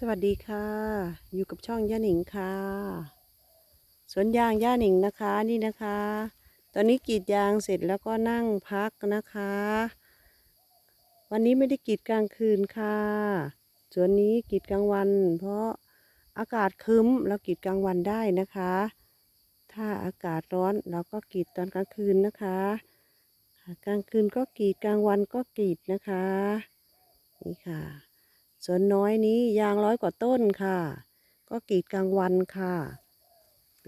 สวัสดีค่ะ อยู่กับช่องย่าหนิงค่ะ สวนยางย่าหนิงนะคะนี่นะคะ ตอนนี้กรีดยางเสร็จแล้วก็นั่งพักนะคะ วันนี้ไม่ได้กรีดกลางคืนค่ะสวนนี้กรีดกลางวัน เพราะอากาศครึ้มแล้วกรีดกลางวันได้นะคะ ถ้าอากาศร้อนเราก็กรีดตอนกลางคืนนะคะค่ะกลางคืนก็กรีดกลางวันก็กรีดนะคะ นี่ค่ะ สวนน้อยนี้ยางร้อยกว่าต้นค่ะ ก็กรีดกลางวันค่ะ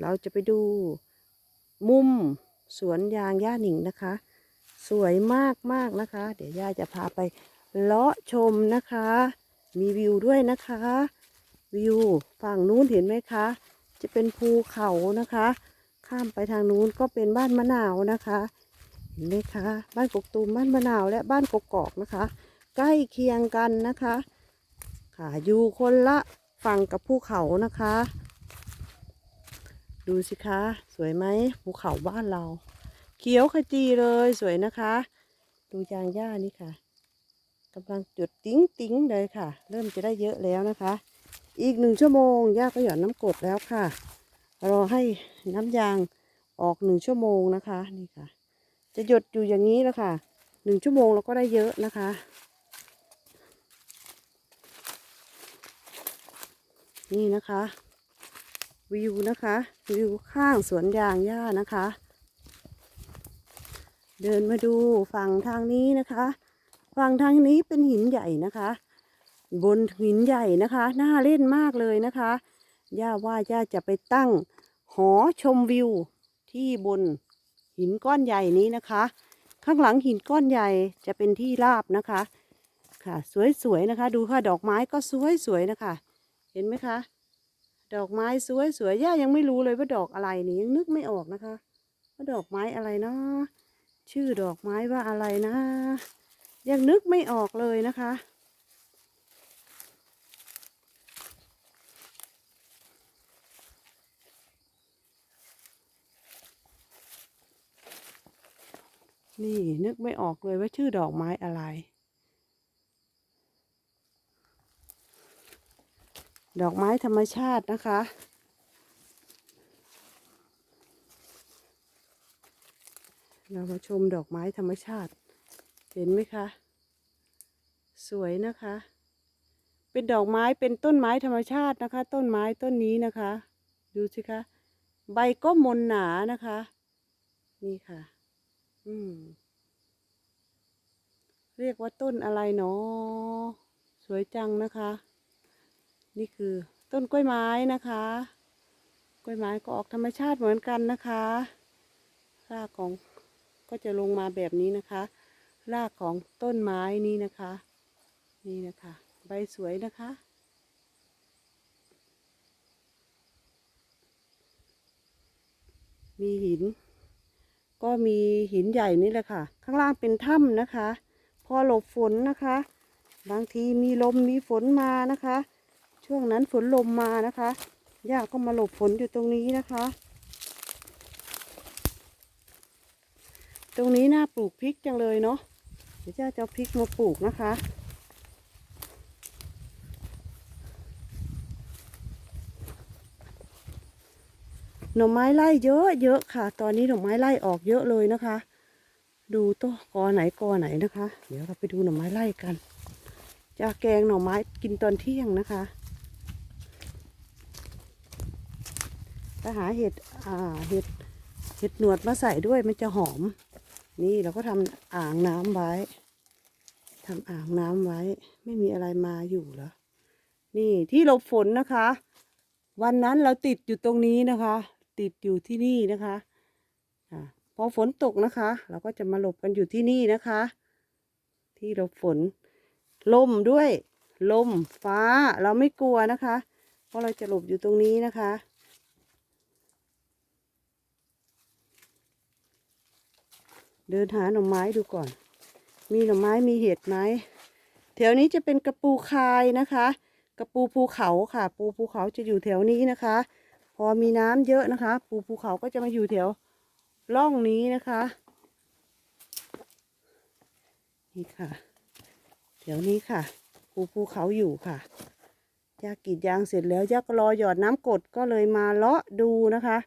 เราจะไปดูมุมสวนยางย่าหนิงนะคะ สวยมากมากนะคะ เดี๋ยวย่าจะพาไปเลาะชมนะคะ มีวิวด้วยนะคะ วิวฝั่งนู้นเห็นไหมคะ จะเป็นภูเขานะคะ ข้ามไปทางนู้นก็เป็นบ้านมะนาวนะคะเห็นไหมคะ บ้านกกตูมบ้านมะนาวและบ้านกกอกนะคะ ใกล้เคียงกันนะคะ ค่ะอยู่คนละฝั่งกับภูเขานะคะ ดูสิคะ สวยไหมภูเขาบ้านเรา เขียวขจีเลยสวยนะคะ ดูยางหญ้านี่ค่ะกำลังจุดติ้งติ้งเลยค่ะ เริ่มจะได้เยอะแล้วนะคะ อีกหนึ่งชั่วโมงย่าก็หย่อนน้ำกดแล้วค่ะ รอให้น้ำยางออกหนึ่งชั่วโมงนะคะนี่ค่ะ จะหยดอยู่อย่างนี้แล้วค่ะหนึ่งชั่วโมงเราก็ได้เยอะนะคะ นี่นะคะ วิวนะคะ วิวข้างสวนยางหญ้านะคะ เดินมาดูฝั่งทางนี้นะคะ ฝั่งทางนี้เป็นหินใหญ่นะคะ บนหินใหญ่นะคะน่าเล่นมากเลยนะคะย่าว่าย่าจะไปตั้งหอชมวิวที่บนหินก้อนใหญ่นี้นะคะ ข้างหลังหินก้อนใหญ่จะเป็นที่ราบนะคะ ค่ะ สวยๆนะคะ ดูค่ะดอกไม้ก็สวยๆนะคะ ห็นไหมคะ ดอกไม้สวยสวยๆย่ายังไม่รู้เลยว่าดอกอะไรนี่ยังนึกไม่ออกนะคะ ว่าดอกไม้อะไรเนาะชื่อดอกไม้ว่าอะไรนะ ยังนึกไม่ออกเลยนะคะ นี่นึกไม่ออกเลยว่าชื่อดอกไม้อะไร ดอกไม้ธรรมชาตินะคะ เรามาชมดอกไม้ธรรมชาติ เห็นไหมคะ สวยนะคะ เป็นดอกไม้เป็นต้นไม้ธรรมชาตินะคะ ต้นไม้ต้นนี้นะคะ ดูสิคะ ใบก็มนหนานะคะ นี่ค่ะ อืม เรียกว่าต้นอะไรเนาะสวยจังนะคะ นี่คือต้นกล้วยไม้นะคะ กล้วยไม้ก็ออกธรรมชาติเหมือนกันนะคะ รากของก็จะลงมาแบบนี้นะคะ รากของต้นไม้นี้นะคะ นี่นะคะ ใบสวยนะคะ มีหิน ก็มีหินใหญ่นี่แหละค่ะ ข้างล่างเป็นถ้ำนะคะ พอหลบฝนนะคะ บางทีมีลมมีฝนมานะคะ ช่วงนั้นฝนลมมานะคะย่าก็มาหลบฝนอยู่ตรงนี้นะคะ ตรงนี้น่าปลูกพริกจังเลยเนาะเดี๋ยวย่าจะพริกมาปลูกนะคะหน่อไม้ไล่เยอะเยอะค่ะ ตอนนี้หน่อไม้ไล่ออกเยอะเลยนะคะ ดูต้นกอไหนกอไหนนะคะ เดี๋ยวเราไปดูหน่อไม้ไล่กัน จะแกงหน่อไม้กินตอนเที่ยงนะคะ ถ้าหาเห็ดอ่าเห็ดเห็ดหนวดมาใส่ด้วยมันจะหอม นี่เราก็ทำอ่างน้ำไว้ทำอ่างน้ำไว้ ไม่มีอะไรมาอยู่เหรอนี่ที่หลบฝนนะคะ วันนั้นเราติดอยู่ตรงนี้นะคะ ติดอยู่ที่นี่นะคะอ่าพอฝนตกนะคะ เราก็จะมาหลบกันอยู่ที่นี่นะคะ ที่หลบฝน ลมด้วย ลมฟ้าเราไม่กลัวนะคะ เพราะเราจะหลบอยู่ตรงนี้นะคะ เดินหาหน่อไม้ดูก่อน มีหน่อไม้มีเห็ดไหมแถวนี้จะเป็นกระปูคายนะคะ กระปูภูเขาค่ะ ปูภูเขาจะอยู่แถวนี้นะคะ พอมีน้ำเยอะนะคะ ปูภูเขาก็จะมาอยู่แถวร่องนี้นะคะ นี่ค่ะแถวนี้ค่ะ ปูภูเขาอยู่ค่ะย่ากรีดยางเสร็จแล้วย่าก็รอหยอดน้ำกดก็เลยมาเลาะดูนะคะ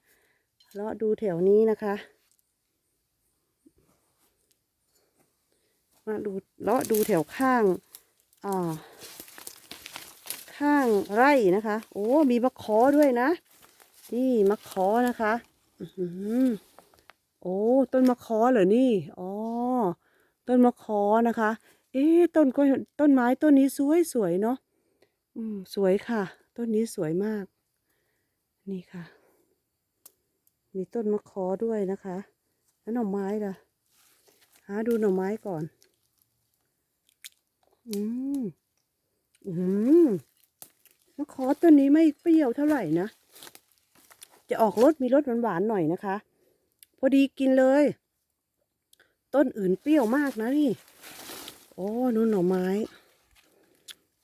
เลาะดูแถวนี้นะคะ มาดูเลาะดูแถวข้างอ่าข้างไร่นะคะ โอ้ มีมะขอด้วยนะ นี่มะขอนะคะอือโอ้ต้นมะขอเหรอนี่อ๋อต้นมะขอนะคะ เอ๊ต้นก็ต้นไม้ต้นนี้สวยสวยเนาะอืมสวยค่ะ ต้นนี้สวยมาก นี่ค่ะ มีต้นมะขอด้วยนะคะแล้วหน่อไม้ล่ะ หาดูหน่อไม้ก่อน อืม อืมมะขอต้นนี้ไม่เปรี้ยวเท่าไหร่นะ จะออกรสมีรสหวานๆหน่อยนะคะ พอดีกินเลย ต้นอื่นเปรี้ยวมากนะนี่ โอ้นู่นหน่อไม้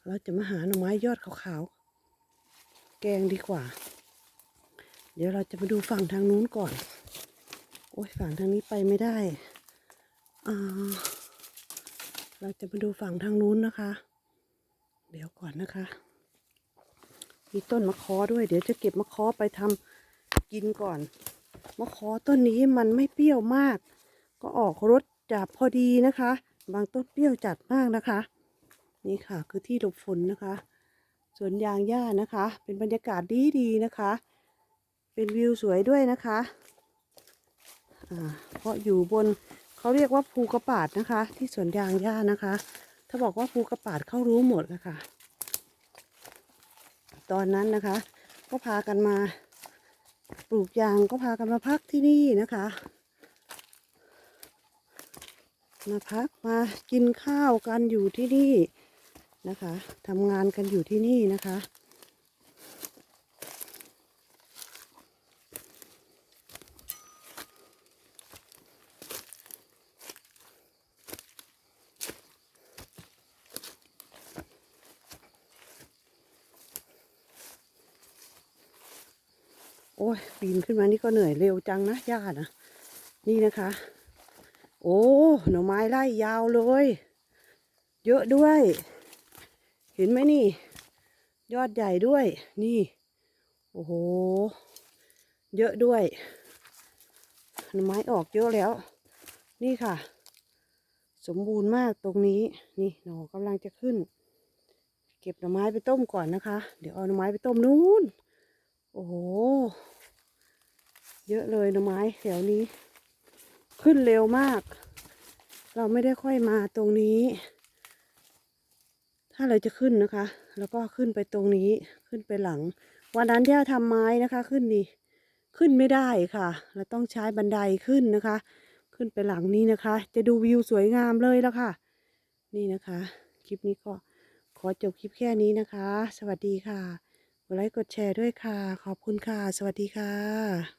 เราจะมาหาหน่อไม้ยอดขาวๆ แกงดีกว่า เดี๋ยวเราจะมาดูฝั่งทางนู้นก่อน โอ้ยฝั่งทางนี้ไปไม่ได้ อ่า เราจะมาดูฝั่งทางนู้นนะคะ เดี๋ยวก่อนนะคะ มีต้นมะขอด้วย เดี๋ยวจะเก็บมะขอไปทำกินก่อน มะขอต้นนี้มันไม่เปรี้ยวมาก ก็ออกรสจัดพอดีนะคะ บางต้นเปรี้ยวจัดมากนะคะ นี่ค่ะคือที่หลบฝนนะคะสวนยางหญ้านะคะ เป็นบรรยากาศดีดีๆนะคะ เป็นวิวสวยด้วยนะคะ เพราะอยู่บน เขาเรียกว่าภูกระปาดนะคะ ที่สวนยางหญ้านะคะ ถ้าบอกว่าภูกระปาดเขารู้หมดนะคะตอนนั้นนะคะ ก็พากันมาปลูกยางก็พากันมาพักที่นี่นะคะ มาพักมากินข้าวกันอยู่ที่นี่นะคะทำงานกันอยู่ที่นี่นะคะ โอ้ยปีนขึ้นมานี่ก็เหนื่อยเร็วจังนะย่านะนี่นะคะ โอ้หน่อไม้ไล่ยาวเลย เยอะด้วย เห็นไหมนี่ ยอดใหญ่ด้วย นี่ โอ้โห เยอะด้วยหน่อไม้ออกเยอะแล้ว นี่ค่ะ สมบูรณ์มากตรงนี้ นี่หน่อกำลังจะขึ้น เก็บหน่อไม้ไปต้มก่อนนะคะ เดี๋ยวเอาหน่อไม้ไปต้มนู้น อ้โห เยอะเลยน่อไม้แถวนี้ ขึ้นเร็วมาก เราไม่ได้ค่อยมาตรงนี้ ถ้าเราจะขึ้นนะคะ แล้วก็ขึ้นไปตรงนี้ขึ้นไปหลัง วันนั้นที่เราทำไม้นะคะขึ้นนี่ขึ้นไม่ได้ค่ะ เราต้องใช้บันไดขึ้นนะคะ ขึ้นไปหลังนี้นะคะ จะดูวิวสวยงามเลยแล้วค่ะ นี่นะคะ คลิปนี้ก็ขอจบคลิปแค่นี้นะคะ สวัสดีค่ะ กดไลค์กดแชร์ด้วยค่ะ ขอบคุณค่ะ สวัสดีค่ะ